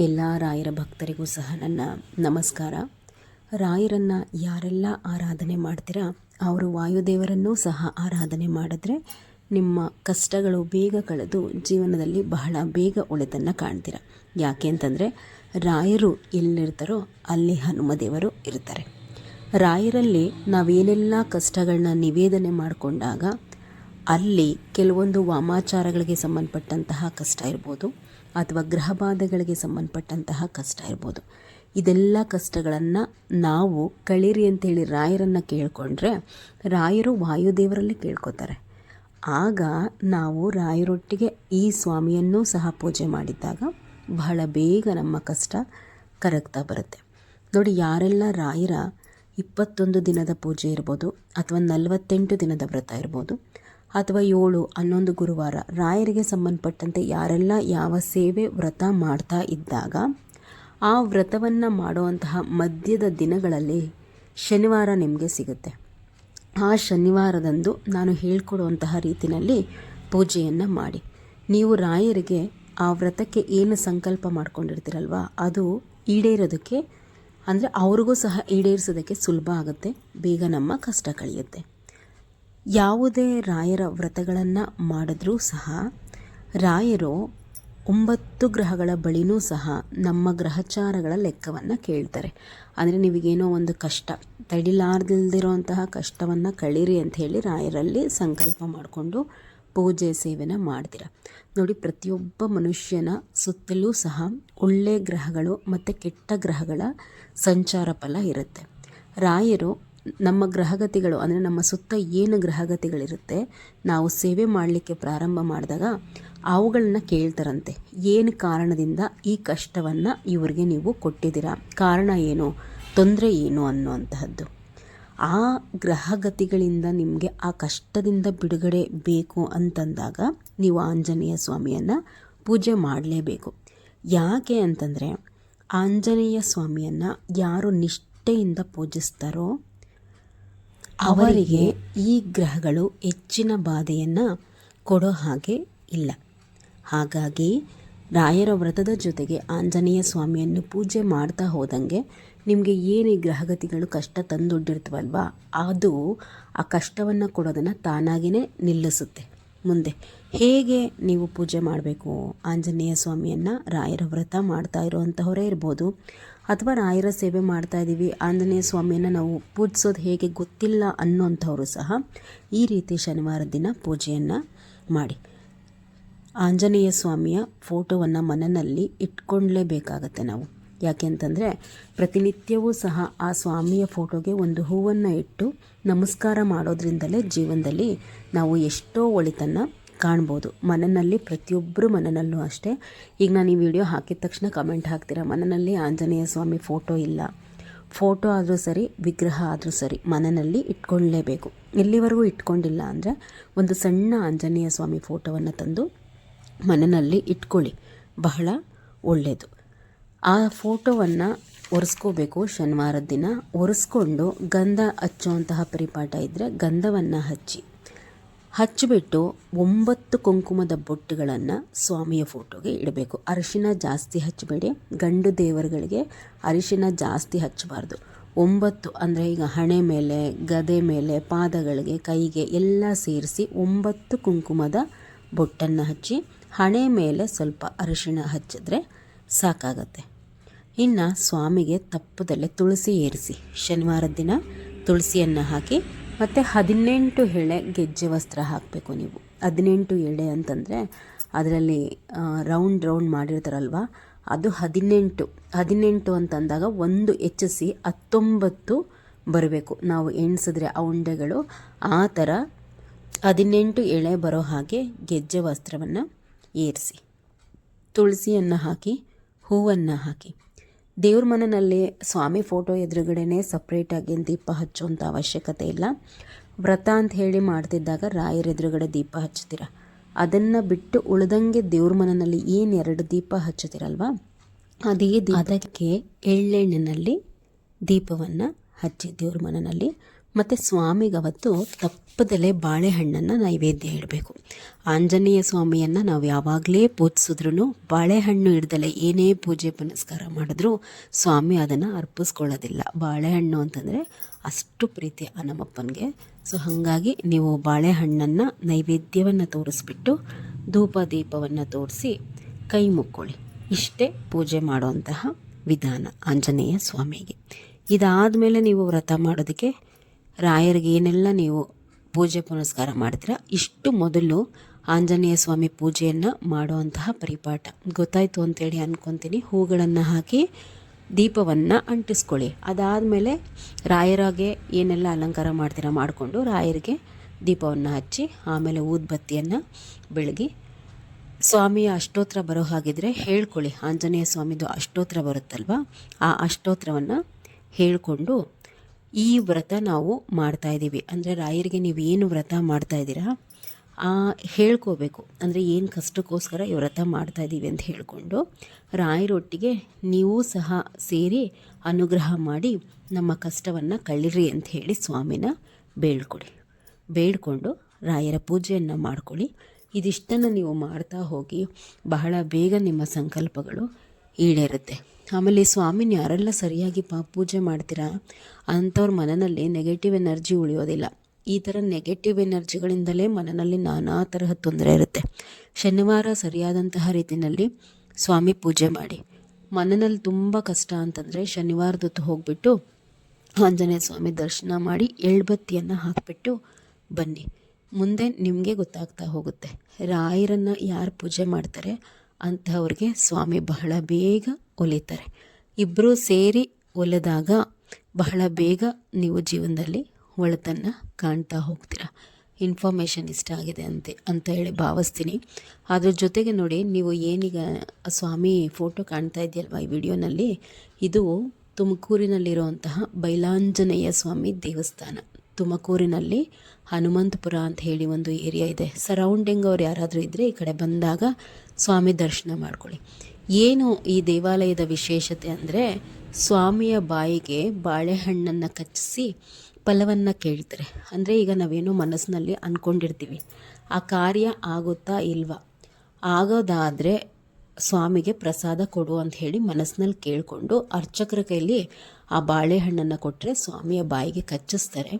ಎಲ್ಲ ರಾಯರ ಭಕ್ತರಿಗೂ ಸಹ ನನ್ನ ನಮಸ್ಕಾರ. ರಾಯರನ್ನು ಯಾರೆಲ್ಲ ಆರಾಧನೆ ಮಾಡ್ತೀರಾ, ಅವರು ವಾಯುದೇವರನ್ನೂ ಸಹ ಆರಾಧನೆ ಮಾಡಿದ್ರೆ ನಿಮ್ಮ ಕಷ್ಟಗಳು ಬೇಗ ಕಳೆದು ಜೀವನದಲ್ಲಿ ಬಹಳ ಬೇಗ ಒಳಿತನ್ನು ಕಾಣ್ತೀರ. ಯಾಕೆ ಅಂತಂದರೆ, ರಾಯರು ಎಲ್ಲಿರ್ತಾರೋ ಅಲ್ಲಿ ಹನುಮದೇವರು ಇರ್ತಾರೆ. ರಾಯರಲ್ಲಿ ನಾವೇನೆಲ್ಲ ಕಷ್ಟಗಳನ್ನ ನಿವೇದನೆ ಮಾಡಿಕೊಂಡಾಗ ಅಲ್ಲಿ ಕೆಲವೊಂದು ವಾಮಾಚಾರಗಳಿಗೆ ಸಂಬಂಧಪಟ್ಟಂತಹ ಕಷ್ಟ ಇರ್ಬೋದು ಅಥವಾ ಗ್ರಹಬಾಧೆಗಳಿಗೆ ಸಂಬಂಧಪಟ್ಟಂತಹ ಕಷ್ಟ ಇರ್ಬೋದು. ಇದೆಲ್ಲ ಕಷ್ಟಗಳನ್ನು ನಾವು ಕಳೀರಿ ಅಂತೇಳಿ ರಾಯರನ್ನು ಕೇಳಿಕೊಂಡ್ರೆ ರಾಯರು ವಾಯುದೇವರಲ್ಲಿ ಕೇಳ್ಕೊತಾರೆ. ಆಗ ನಾವು ರಾಯರೊಟ್ಟಿಗೆ ಈ ಸ್ವಾಮಿಯನ್ನೂ ಸಹ ಪೂಜೆ ಮಾಡಿದ್ದಾಗ ಬಹಳ ಬೇಗ ನಮ್ಮ ಕಷ್ಟ ಕರಗ್ತಾ ಬರುತ್ತೆ. ನೋಡಿ, ಯಾರೆಲ್ಲ ರಾಯರ ಇಪ್ಪತ್ತೊಂದು ದಿನದ ಪೂಜೆ ಇರ್ಬೋದು ಅಥವಾ ನಲವತ್ತೆಂಟು ದಿನದ ವ್ರತ ಇರ್ಬೋದು ಅಥವಾ ಏಳು ಹನ್ನೊಂದು ಗುರುವಾರ ರಾಯರಿಗೆ ಸಂಬಂಧಪಟ್ಟಂತೆ ಯಾರೆಲ್ಲ ಯಾವ ಸೇವೆ ವ್ರತ ಮಾಡ್ತಾ ಇದ್ದಾಗ ಆ ವ್ರತವನ್ನು ಮಾಡುವಂತಹ ಮಧ್ಯದ ದಿನಗಳಲ್ಲಿ ಶನಿವಾರ ನಿಮಗೆ ಸಿಗುತ್ತೆ. ಆ ಶನಿವಾರದಂದು ನಾನು ಹೇಳ್ಕೊಡುವಂತಹ ರೀತಿಯಲ್ಲಿ ಪೂಜೆಯನ್ನು ಮಾಡಿ. ನೀವು ರಾಯರಿಗೆ ಆ ವ್ರತಕ್ಕೆ ಏನು ಸಂಕಲ್ಪ ಮಾಡ್ಕೊಂಡಿರ್ತೀರಲ್ವ, ಅದು ಈಡೇರೋದಕ್ಕೆ, ಅಂದರೆ ಅವ್ರಿಗೂ ಸಹ ಈಡೇರಿಸೋದಕ್ಕೆ ಸುಲಭ ಆಗುತ್ತೆ, ಬೇಗ ನಮ್ಮ ಕಷ್ಟ ಕಳೆಯುತ್ತೆ. ಯಾವುದೇ ರಾಯರ ವ್ರತಗಳನ್ನು ಮಾಡಿದ್ರೂ ಸಹ ರಾಯರು ಒಂಬತ್ತು ಗ್ರಹಗಳ ಬಳಿನೂ ಸಹ ನಮ್ಮ ಗ್ರಹಚಾರಗಳ ಲೆಕ್ಕವನ್ನು ಕೇಳ್ತಾರೆ. ಅಂದರೆ ನಿಮಗೇನೋ ಒಂದು ಕಷ್ಟ, ತಡಿಲಾರ್ದಿಲ್ದಿರೋಂತಹ ಕಷ್ಟವನ್ನು ಕಳೀರಿ ಅಂತ ಹೇಳಿ ರಾಯರಲ್ಲಿ ಸಂಕಲ್ಪ ಮಾಡಿಕೊಂಡು ಪೂಜೆ ಸೇವೆನ ಮಾಡ್ತೀರ. ನೋಡಿ, ಪ್ರತಿಯೊಬ್ಬ ಮನುಷ್ಯನ ಸುತ್ತಲೂ ಸಹ ಒಳ್ಳೆಯ ಗ್ರಹಗಳು ಮತ್ತು ಕೆಟ್ಟ ಗ್ರಹಗಳ ಸಂಚಾರ ಫಲ ಇರುತ್ತೆ. ರಾಯರು ನಮ್ಮ ಗ್ರಹಗತಿಗಳು, ಅಂದರೆ ನಮ್ಮ ಸುತ್ತ ಏನು ಗ್ರಹಗತಿಗಳಿರುತ್ತೆ, ನಾವು ಸೇವೆ ಮಾಡಲಿಕ್ಕೆ ಪ್ರಾರಂಭ ಮಾಡಿದಾಗ ಅವುಗಳನ್ನ ಕೇಳ್ತಾರಂತೆ. ಏನು ಕಾರಣದಿಂದ ಈ ಕಷ್ಟವನ್ನು ಇವ್ರಿಗೆ ನೀವು ಕೊಟ್ಟಿದ್ದೀರಾ? ಕಾರಣ ಏನು? ತೊಂದರೆ ಏನು ಅನ್ನುವಂತಹದ್ದು. ಆ ಗ್ರಹಗತಿಗಳಿಂದ ನಿಮಗೆ ಆ ಕಷ್ಟದಿಂದ ಬಿಡುಗಡೆ ಬೇಕು ಅಂತಂದಾಗ ನೀವು ಆಂಜನೇಯ ಸ್ವಾಮಿಯನ್ನು ಪೂಜೆ ಮಾಡಲೇಬೇಕು. ಯಾಕೆ ಅಂತಂದರೆ, ಆಂಜನೇಯ ಸ್ವಾಮಿಯನ್ನು ಯಾರು ನಿಷ್ಠೆಯಿಂದ ಪೂಜಿಸ್ತಾರೋ ಅವರಿಗೆ ಈ ಗ್ರಹಗಳು ಹೆಚ್ಚಿನ ಬಾಧೆಯನ್ನು ಕೊಡೋ ಹಾಗೆ ಇಲ್ಲ. ಹಾಗಾಗಿ ರಾಯರ ವ್ರತದ ಜೊತೆಗೆ ಆಂಜನೇಯ ಸ್ವಾಮಿಯನ್ನು ಪೂಜೆ ಮಾಡ್ತಾ ಹೋದಂಗೆ ನಿಮಗೆ ಏನೇ ಗ್ರಹಗತಿಗಳು ಕಷ್ಟ ತಂದೊಡ್ಡಿರ್ತವಲ್ವ ಅದು ಆ ಕಷ್ಟವನ್ನು ಕೊಡೋದನ್ನು ತಾನಾಗಿಯೇ ನಿಲ್ಲಿಸುತ್ತೆ. ಮುಂದೆ ಹೇಗೆ ನೀವು ಪೂಜೆ ಮಾಡಬೇಕು? ಆಂಜನೇಯ ಸ್ವಾಮಿಯನ್ನು ರಾಯರ ವ್ರತ ಮಾಡ್ತಾ ಇರೋವಂಥವರೇ ಇರ್ಬೋದು. ಅಥವಾ ರಾಯರ ಸೇವೆ ಮಾಡ್ತಾ ಇದ್ದೀವಿ ಆಂಜನೇಯ ಸ್ವಾಮಿಯನ್ನು ನಾವು ಪೂಜಿಸೋದು ಹೇಗೆ ಗೊತ್ತಿಲ್ಲ ಅನ್ನೋಂಥವರು ಸಹ ಈ ರೀತಿ ಶನಿವಾರ ದಿನ ಪೂಜೆಯನ್ನು ಮಾಡಿ. ಆಂಜನೇಯ ಸ್ವಾಮಿಯ ಫೋಟೋವನ್ನು ಮನನಲ್ಲಿ ಇಟ್ಕೊಳ್ಳೇಬೇಕಾಗತ್ತೆ ನಾವು. ಯಾಕೆ ಅಂತಂದರೆ ಪ್ರತಿನಿತ್ಯವೂ ಸಹ ಆ ಸ್ವಾಮಿಯ ಫೋಟೋಗೆ ಒಂದು ಹೂವನ್ನು ಇಟ್ಟು ನಮಸ್ಕಾರ ಮಾಡೋದ್ರಿಂದಲೇ ಜೀವನದಲ್ಲಿ ನಾವು ಎಷ್ಟೋ ಒಳಿತನ್ನು ಕಾಣ್ಬೋದು. ಮನನಲ್ಲಿ ಪ್ರತಿಯೊಬ್ಬರು ಮನನಲ್ಲೂ ಅಷ್ಟೇ. ಈಗ ನಾನು ಈ ವಿಡಿಯೋ ಹಾಕಿದ ತಕ್ಷಣ ಕಮೆಂಟ್ ಹಾಕ್ತೀರಾ? ಮನನಲ್ಲಿ ಆಂಜನೇಯ ಸ್ವಾಮಿ ಫೋಟೋ ಇಲ್ಲ. ಫೋಟೋ ಆದರೂ ಸರಿ, ವಿಗ್ರಹ ಆದರೂ ಸರಿ ಮನನಲ್ಲಿ ಇಟ್ಕೊಳ್ಳೇಬೇಕು. ಎಲ್ಲಿವರೆಗೂ ಇಟ್ಕೊಂಡಿಲ್ಲ ಅಂದರೆ ಒಂದು ಸಣ್ಣ ಆಂಜನೇಯ ಸ್ವಾಮಿ ಫೋಟೋವನ್ನು ತಂದು ಮನನಲ್ಲಿ ಇಟ್ಕೊಳ್ಳಿ. ಬಹಳ ಒಳ್ಳೆಯದು ಆ ಫೋಟೋವನ್ನು ಒರೆಸ್ಕೋಬೇಕು ಶನಿವಾರದ ದಿನ. ಒರೆಸ್ಕೊಂಡು ಗಂಧ ಹಚ್ಚುವಂತಹ ಪರಿಪಾಠ ಇದ್ದರೆ ಗಂಧವನ್ನು ಹಚ್ಚಿ. ಹಚ್ಚಿಬಿಟ್ಟು ಒಂಬತ್ತು ಕುಂಕುಮದ ಬೊಟ್ಟುಗಳನ್ನು ಸ್ವಾಮಿಯ ಫೋಟೋಗೆ ಇಡಬೇಕು. ಅರಿಶಿನ ಜಾಸ್ತಿ ಹಚ್ಚಬೇಡಿ. ಗಂಡು ದೇವರುಗಳಿಗೆ ಅರಿಶಿನ ಜಾಸ್ತಿ ಹಚ್ಚಬಾರ್ದು. ಒಂಬತ್ತು ಅಂದರೆ ಈಗ ಹಣೆ ಮೇಲೆ, ಗದೆ ಮೇಲೆ, ಪಾದಗಳಿಗೆ, ಕೈಗೆ ಎಲ್ಲ ಸೇರಿಸಿ ಒಂಬತ್ತು ಕುಂಕುಮದ ಬೊಟ್ಟನ್ನು ಹಚ್ಚಿ ಹಣೆ ಮೇಲೆ ಸ್ವಲ್ಪ ಅರಿಶಿಣ ಹಚ್ಚಿದ್ರೆ ಸಾಕಾಗತ್ತೆ. ಇನ್ನು ಸ್ವಾಮಿಗೆ ತಪ್ಪದಲ್ಲೇ ತುಳಸಿ ಏರಿಸಿ. ಶನಿವಾರದ ದಿನ ತುಳಸಿಯನ್ನು ಹಾಕಿ ಮತ್ತು ಹದಿನೆಂಟು ಎಳೆ ಗೆಜ್ಜೆ ವಸ್ತ್ರ ಹಾಕಬೇಕು ನೀವು. ಹದಿನೆಂಟು ಎಳೆ ಅಂತಂದರೆ ಅದರಲ್ಲಿ ರೌಂಡ್ ರೌಂಡ್ ಮಾಡಿರ್ತಾರಲ್ವ? ಅದು ಹದಿನೆಂಟು. ಹದಿನೆಂಟು ಅಂತಂದಾಗ ಒಂದು ಹೆಚ್ಚಿಸಿ ಹತ್ತೊಂಬತ್ತು ಬರಬೇಕು. ನಾವು ಎಣಿಸಿದ್ರೆ ಆ ಉಂಡೆಗಳು ಆ ಥರ ಹದಿನೆಂಟು ಎಳೆ ಬರೋ ಹಾಗೆ ಗೆಜ್ಜೆ ವಸ್ತ್ರವನ್ನು ಏರಿಸಿ. ತುಳಸಿಯನ್ನು ಹಾಕಿ, ಹೂವನ್ನು ಹಾಕಿ. ದೇವ್ರ ಮನೆಯಲ್ಲಿ ಸ್ವಾಮಿ ಫೋಟೋ ಎದುರುಗಡೆನೇ ಸಪ್ರೇಟಾಗಿ ದೀಪ ಹಚ್ಚುವಂಥ ಅವಶ್ಯಕತೆ ಇಲ್ಲ. ವ್ರತ ಅಂತ ಹೇಳಿ ಮಾಡ್ತಿದ್ದಾಗ ರಾಯರ ಎದುರುಗಡೆ ದೀಪ ಹಚ್ಚುತ್ತೀರ. ಅದನ್ನು ಬಿಟ್ಟು ಉಳ್ದಂಗೆ ದೇವ್ರ ಮನೆಯಲ್ಲಿ ಏನು ಎರಡು ದೀಪ ಹಚ್ಚುತ್ತೀರಲ್ವ? ಅದೇ ಅದಕ್ಕೆ ಎಳ್ಳೆಣ್ಣಿನಲ್ಲಿ ದೀಪವನ್ನು ಹಚ್ಚಿ ದೇವ್ರ ಮನೆಯಲ್ಲಿ ಮತ್ತು ಸ್ವಾಮಿಗವತ್ತು ತಪ್ಪದಲ್ಲೇ ಬಾಳೆಹಣ್ಣನ್ನು ನೈವೇದ್ಯ ಇಡಬೇಕು. ಆಂಜನೇಯ ಸ್ವಾಮಿಯನ್ನು ನಾವು ಯಾವಾಗಲೇ ಪೂಜಿಸಿದ್ರೂ ಬಾಳೆಹಣ್ಣು ಹಿಡ್ದಲೆ ಏನೇ ಪೂಜೆ ಪುನಸ್ಕಾರ ಮಾಡಿದ್ರೂ ಸ್ವಾಮಿ ಅದನ್ನು ಅರ್ಪಿಸ್ಕೊಳ್ಳೋದಿಲ್ಲ. ಬಾಳೆಹಣ್ಣು ಅಂತಂದರೆ ಅಷ್ಟು ಪ್ರೀತಿ ಆ ನಮ್ಮಪ್ಪನಿಗೆ ಸೊ ಹಾಗಾಗಿ ನೀವು ಬಾಳೆಹಣ್ಣನ್ನು ನೈವೇದ್ಯವನ್ನು ತೋರಿಸ್ಬಿಟ್ಟು ಧೂಪ ದೀಪವನ್ನು ತೋರಿಸಿ ಕೈ ಮುಕ್ಕೊಳ್ಳಿ. ಇಷ್ಟೇ ಪೂಜೆ ಮಾಡುವಂತಹ ವಿಧಾನ ಆಂಜನೇಯ ಸ್ವಾಮಿಗೆ. ಇದಾದ ಮೇಲೆ ನೀವು ವ್ರತ ಮಾಡೋದಕ್ಕೆ ರಾಯರಿಗೆ ಏನೆಲ್ಲ ನೀವು ಪೂಜೆ ಪುನಸ್ಕಾರ ಮಾಡ್ತೀರ, ಇಷ್ಟು ಮೊದಲು ಆಂಜನೇಯ ಸ್ವಾಮಿ ಪೂಜೆಯನ್ನು ಮಾಡುವಂತಹ ಪರಿಪಾಠ. ಗೊತ್ತಾಯಿತು ಅಂತೇಳಿ ಅಂದ್ಕೊತೀನಿ ಹೂಗಳನ್ನು ಹಾಕಿ ದೀಪವನ್ನು ಅಂಟಿಸ್ಕೊಳ್ಳಿ. ಅದಾದಮೇಲೆ ರಾಯರಾಗೆ ಏನೆಲ್ಲ ಅಲಂಕಾರ ಮಾಡ್ತೀರಾ ಮಾಡಿಕೊಂಡು ರಾಯರಿಗೆ ದೀಪವನ್ನು ಹಚ್ಚಿ, ಆಮೇಲೆ ಊದ್ಬತ್ತಿಯನ್ನು ಬೆಳಗಿ, ಸ್ವಾಮಿಯ ಅಷ್ಟೋತ್ರ ಬರೋ ಹಾಗಿದ್ರೆ ಹೇಳ್ಕೊಳ್ಳಿ. ಆಂಜನೇಯ ಸ್ವಾಮಿದು ಅಷ್ಟೋತ್ರ ಬರುತ್ತಲ್ವ? ಆ ಅಷ್ಟೋತ್ರವನ್ನು ಹೇಳಿಕೊಂಡು ಈ ವ್ರತ ನಾವು ಮಾಡ್ತಾ ಇದ್ದೀವಿ. ಅಂದರೆ ರಾಯರಿಗೆ ನೀವು ಏನು ವ್ರತ ಮಾಡ್ತಾ ಇದ್ದೀರಾ ಹೇಳ್ಕೋಬೇಕು. ಅಂದರೆ ಏನು ಕಷ್ಟಕ್ಕೋಸ್ಕರ ಈ ವ್ರತ ಮಾಡ್ತಾ ಇದ್ದೀವಿ ಅಂತ ಹೇಳಿಕೊಂಡು ರಾಯರೊಟ್ಟಿಗೆ ನೀವು ಸಹ ಸೇರಿ ಅನುಗ್ರಹ ಮಾಡಿ ನಮ್ಮ ಕಷ್ಟವನ್ನು ಕಳ್ಳಿರಿ ಅಂತ ಹೇಳಿ ಸ್ವಾಮಿನ ಬೇಳ್ಕೊಡಿ ಬೇಡ್ಕೊಂಡು ರಾಯರ ಪೂಜೆಯನ್ನು ಮಾಡ್ಕೊಳ್ಳಿ. ಇದಿಷ್ಟನ್ನು ನೀವು ಮಾಡ್ತಾ ಹೋಗಿ ಬಹಳ ಬೇಗ ನಿಮ್ಮ ಸಂಕಲ್ಪಗಳು ಈಡೇರುತ್ತೆ. ಆಮೇಲೆ, ಸ್ವಾಮಿನ, ಯಾರೆಲ್ಲ ಸರಿಯಾಗಿ ಪಾ ಪೂಜೆ ಮಾಡ್ತೀರಾ? ಅಂಥವ್ರ ಮನನಲ್ಲಿ ನೆಗೆಟಿವ್ ಎನರ್ಜಿ ಉಳಿಯೋದಿಲ್ಲ. ಈ ಥರ ನೆಗೆಟಿವ್ ಎನರ್ಜಿಗಳಿಂದಲೇ ಮನನಲ್ಲಿ ನಾನಾ ತರಹ ತೊಂದರೆ ಇರುತ್ತೆ. ಶನಿವಾರ ಸರಿಯಾದಂತಹ ರೀತಿಯಲ್ಲಿ ಸ್ವಾಮಿ ಪೂಜೆ ಮಾಡಿ. ಮನನಲ್ಲಿ ತುಂಬ ಕಷ್ಟ ಅಂತಂದರೆ ಶನಿವಾರದೊತ್ತು ಹೋಗಿಬಿಟ್ಟು ಆಂಜನೇಯ ಸ್ವಾಮಿ ದರ್ಶನ ಮಾಡಿ ಎಳ್ಬತ್ತಿಯನ್ನು ಹಾಕಿಬಿಟ್ಟು ಬನ್ನಿ. ಮುಂದೆ ನಿಮಗೆ ಗೊತ್ತಾಗ್ತಾ ಹೋಗುತ್ತೆ. ರಾಯರನ್ನು ಯಾರು ಪೂಜೆ ಮಾಡ್ತಾರೆ? ಅಂಥವ್ರಿಗೆ ಸ್ವಾಮಿ ಬಹಳ ಬೇಗ ಒಲಿತಾರೆ. ಇಬ್ಬರೂ ಸೇರಿ ಒಲಿದಾಗ ಬಹಳ ಬೇಗ ನೀವು ಜೀವನದಲ್ಲಿ ಒಳತನ್ನು ಕಾಣ್ತಾ ಹೋಗ್ತೀರ. ಇನ್ಫಾರ್ಮೇಷನ್ ಇಷ್ಟ ಆಗಿದೆ ಅಂತೆ, ಅಂತ ಹೇಳಿ ಭಾವಿಸ್ತೀನಿ. ಅದ್ರ ಜೊತೆಗೆ ನೋಡಿ, ನೀವು ಏನೀಗ ಸ್ವಾಮಿ ಫೋಟೋ ಕಾಣ್ತಾ ಇದೆಯಲ್ವ ಈ ವಿಡಿಯೋನಲ್ಲಿ? ಇದು ತುಮಕೂರಿನಲ್ಲಿರುವಂತಹ ಬೈಲಾಂಜನೇಯ ಸ್ವಾಮಿ ದೇವಸ್ಥಾನ. ತುಮಕೂರಿನಲ್ಲಿ ಹನುಮಂತಪುರ ಅಂತ ಹೇಳಿ ಒಂದು ಏರಿಯಾ ಇದೆ. ಸರೌಂಡಿಂಗ್ ಅವ್ರು ಯಾರಾದರೂ ಇದ್ದರೆ ಈ ಕಡೆ ಬಂದಾಗ ಸ್ವಾಮಿ ದರ್ಶನ ಮಾಡ್ಕೊಳ್ಳಿ. ಏನು ಈ ದೇವಾಲಯದ ವಿಶೇಷತೆ ಅಂದರೆ ಸ್ವಾಮಿಯ ಬಾಯಿಗೆ ಬಾಳೆಹಣ್ಣನ್ನು ಕಚ್ಚಿಸಿ ಫಲವನ್ನು ಕೇಳ್ತಾರೆ. ಅಂದರೆ ಈಗ ನಾವೇನೋ ಮನಸ್ಸಿನಲ್ಲಿ ಅಂದ್ಕೊಂಡಿರ್ತೀವಿ ಆ ಕಾರ್ಯ ಆಗುತ್ತಾ ಇಲ್ವಾ? ಆಗೋದಾದರೆ ಸ್ವಾಮಿಗೆ ಪ್ರಸಾದ ಕೊಡು ಅಂತ ಹೇಳಿ ಮನಸ್ಸಿನಲ್ಲಿ ಕೇಳಿಕೊಂಡು ಅರ್ಚಕರ ಕೈಲಿ ಆ ಬಾಳೆಹಣ್ಣನ್ನು ಕೊಟ್ಟರೆ ಸ್ವಾಮಿಯ ಬಾಯಿಗೆ ಕಚ್ಚಿಸ್ತಾರೆ.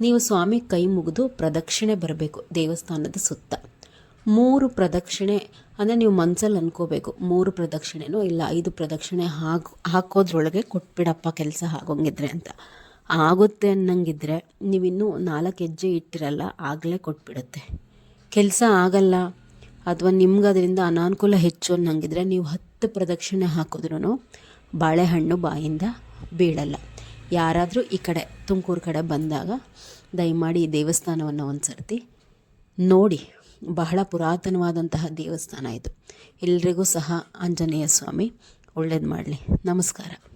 ನೀವು ಸ್ವಾಮಿ ಕೈ ಮುಗಿದು ಪ್ರದಕ್ಷಿಣೆ ಬರಬೇಕು, ದೇವಸ್ಥಾನದ ಸುತ್ತ. ಮೂರು ಪ್ರದಕ್ಷಿಣೆ, ಅಂದರೆ ನೀವು ಮನಸ್ಸಲ್ಲಿ ಅನ್ಕೋಬೇಕು, ಮೂರು ಪ್ರದಕ್ಷಿಣೆನೋ ಇಲ್ಲ, ಐದು ಪ್ರದಕ್ಷಿಣೆ ಹಾಕಿ ಹಾಕೋದ್ರೊಳಗೆ ಕೊಟ್ಬಿಡಪ್ಪ, ಕೆಲಸ ಆಗೋಂಗಿದ್ರೆ ಅಂತ. ಆಗುತ್ತೆ ಅನ್ನಂಗಿದ್ರೆ ನೀವಿನ್ನೂ ನಾಲ್ಕು ಹೆಜ್ಜೆ ಇಟ್ಟಿರಲ್ಲ, ಆಗಲೇ ಕೊಟ್ಬಿಡುತ್ತೆ. ಕೆಲಸ ಆಗಲ್ಲ, ಅಥವಾ ನಿಮ್ಗೆ ಅದರಿಂದ ಅನಾನುಕೂಲ ಹೆಚ್ಚು ಅನ್ನಂಗಿದ್ರೆ ನೀವು ಹತ್ತು ಪ್ರದಕ್ಷಿಣೆ ಹಾಕಿದ್ರೂ ಬಾಳೆಹಣ್ಣು ಬಾಯಿಂದ ಬೀಳಲ್ಲ. ಯಾರಾದರೂ ಈ ಕಡೆ, ತುಮಕೂರು ಕಡೆ ಬಂದಾಗ ದಯಮಾಡಿ ಈ ದೇವಸ್ಥಾನವನ್ನು ಒಂದು ಸರ್ತಿ ನೋಡಿ. ಬಹಳ ಪುರಾತನವಾದಂತಹ ದೇವಸ್ಥಾನ ಇದು. ಎಲ್ರಿಗೂ ಸಹ ಆಂಜನೇಯ ಸ್ವಾಮಿ ಒಳ್ಳೇದು ಮಾಡಲಿ. ನಮಸ್ಕಾರ.